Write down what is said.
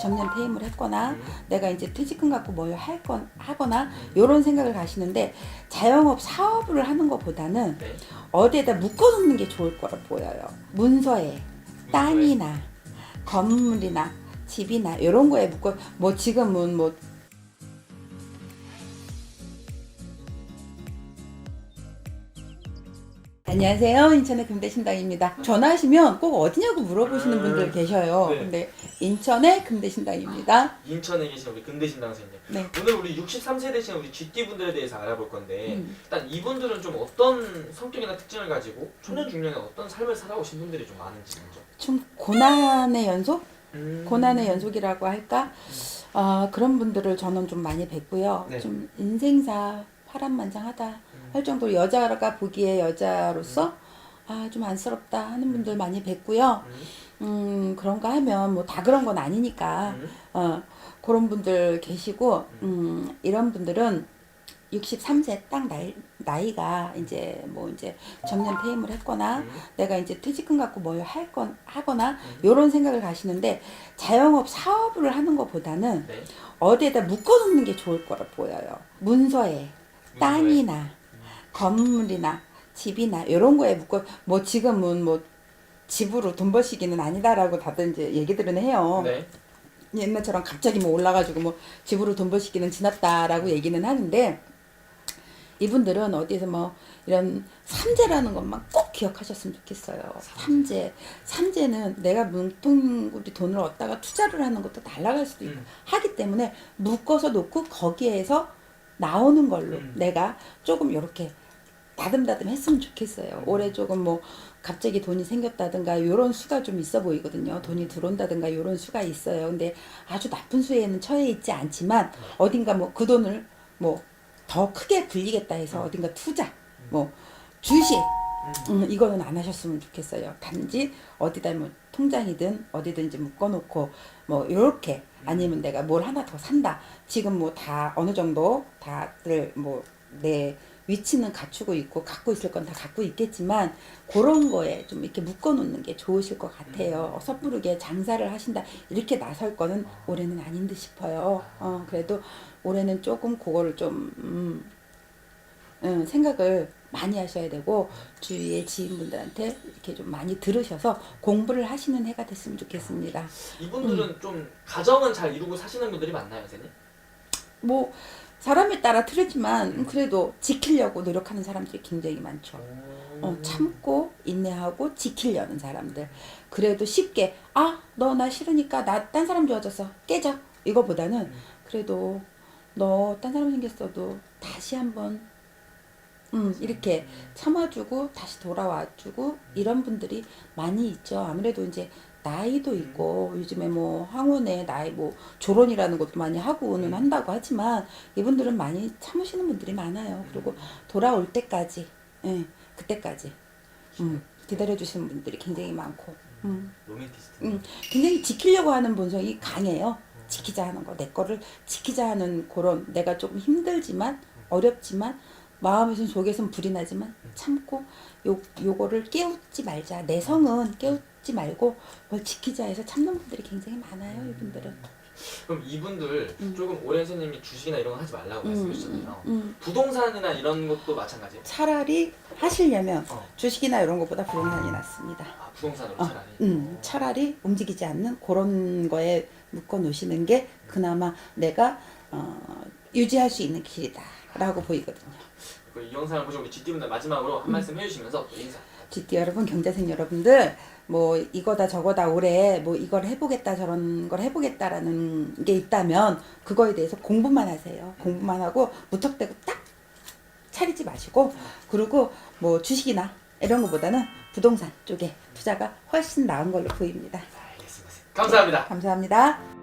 정년 퇴임을 했거나 음. 내가 이제 퇴직금 갖고 뭘 할 건 하거나 이런 생각을 가시는데 자영업 사업을 하는 것보다는 네. 어디에다 묶어놓는 게 좋을 거라 보여요. 문서에 땅이나 건물이나 집이나 이런 거에 묶어 뭐 지금은 뭐 안녕하세요. 인천의 금대신당입니다. 전화하시면 꼭 어디냐고 물어보시는 음. 분들 계셔요. 네. 근데 인천의 금대신당입니다. 인천에 계신 우리 근대신당 선생님. 네. 오늘 우리 63세 되신 우리 GT 분들에 대해서 알아볼 건데 음. 일단 이분들은 좀 어떤 성격이나 특징을 가지고 초년 중년에 어떤 삶을 살아오신 분들이 좀 많은지 먼저. 좀 고난의 연속? 음. 고난의 연속이라고 할까? 어, 그런 분들을 저는 좀 많이 뵀고요. 네. 좀 인생사 파란만장하다 음. 할 정도로 여자가 보기에 여자로서 아, 좀 안쓰럽다 하는 분들 많이 뵀고요. 음. 음, 그런가 하면 뭐 다 그런 건 아니니까 음. 어, 그런 분들 계시고 음, 이런 분들은 63세 딱 나이, 나이가 이제 뭐 이제 정년 퇴임을 했거나 음. 내가 이제 퇴직금 갖고 뭘 할 건 하거나 음. 이런 생각을 가시는데 자영업 사업을 하는 것보다는 네. 어디에다 묶어 놓는 게 좋을 거라 보여요. 문서에 땅이나 건물이나 집이나 이런 거에 묶어 뭐 지금은 뭐 집으로 돈 버시기는 아니다라고 다들 이제 얘기들은 해요. 네. 옛날처럼 갑자기 뭐 올라가지고 뭐 집으로 돈 버시기는 지났다라고 얘기는 하는데 이분들은 어디서 뭐 이런 삼재라는 것만 꼭 기억하셨으면 좋겠어요. 삼재. 삼재는 내가 뭉뚱그리 돈을 얻다가 투자를 하는 것도 날아갈 수도 있고 음. 하기 때문에 묶어서 놓고 거기에서 나오는 걸로 음. 내가 조금 이렇게 다듬다듬 했으면 좋겠어요. 올해 조금 뭐 갑자기 돈이 생겼다든가 요런 수가 좀 있어 보이거든요. 돈이 들어온다든가 요런 수가 있어요. 근데 아주 나쁜 수에는 처해 있지 않지만 어딘가 뭐 그 돈을 뭐 더 크게 굴리겠다 해서 어딘가 투자 뭐 주식 음, 이거는 안 하셨으면 좋겠어요. 단지 어디다 뭐 통장이든 어디든지 묶어놓고 뭐 요렇게 아니면 내가 뭘 하나 더 산다. 지금 뭐 다 어느 정도 다들 뭐 내 위치는 갖추고 있고 갖고 있을 건 다 갖고 있겠지만 그런 거에 좀 이렇게 묶어놓는 게 좋으실 것 같아요. 섣부르게 장사를 하신다 이렇게 나설 거는 올해는 아닌 듯 싶어요. 어 그래도 올해는 조금 그거를 좀 음, 음, 생각을 많이 하셔야 되고 주위의 지인분들한테 이렇게 좀 많이 들으셔서 공부를 하시는 해가 됐으면 좋겠습니다. 이분들은 음. 좀 가정은 잘 이루고 사시는 분들이 많나요, 선생님? 뭐 사람에 따라 틀리지만 그래도 지키려고 노력하는 사람들이 굉장히 많죠. 어, 참고 인내하고 지키려는 사람들. 그래도 쉽게 아 너 나 싫으니까 나 딴 사람 좋아졌어 깨져 이거보다는 그래도 너 딴 사람 생겼어도 다시 한번 음 이렇게 참아주고 다시 돌아와주고 이런 분들이 많이 있죠. 아무래도 이제 나이도 있고 요즘에 뭐 황혼의 나이 뭐 조론이라는 것도 많이 하고는 한다고 하지만 이분들은 많이 참으시는 분들이 많아요. 그리고 돌아올 때까지 예 그때까지 음, 기다려 주시는 분들이 굉장히 많고 음, 로맨티스트. 음, 굉장히 지키려고 하는 본성이 강해요. 지키자 하는 거, 내 거를 지키자 하는 그런 내가 조금 힘들지만 어렵지만 마음에선 속에선 불이 나지만 참고 요 요거를 깨우지 말자. 내 성은 깨우지 말고 뭘 지키자 해서 참는 분들이 굉장히 많아요. 이분들은. 그럼 이분들 조금 오랜 선생님이 주식이나 이런 거 하지 말라고 음, 말씀하셨잖아요. 음. 부동산이나 이런 것도 마찬가지예요. 차라리 하시려면 어. 주식이나 이런 것보다 부동산이 낫습니다. 아, 부동산으로 어, 차라리. 음, 차라리 움직이지 않는 그런 거에 묶어 놓으시는 게 그나마 내가 어, 유지할 수 있는 길이다 라고 보이거든요. 그이 영상을 보시고 우리 GT분들 마지막으로 음. 한 말씀 해주시면서 또 인사. GT 여러분, 경자생 여러분들, 뭐 이거다 저거다 올해 뭐 이걸 해보겠다 저런 걸 해보겠다라는 게 있다면 그거에 대해서 공부만 하세요. 공부만 하고 무턱대고 딱 차리지 마시고 그리고 뭐 주식이나 이런 것보다는 부동산 쪽에 투자가 훨씬 나은 걸로 보입니다. 알겠습니다. 감사합니다. 감사합니다.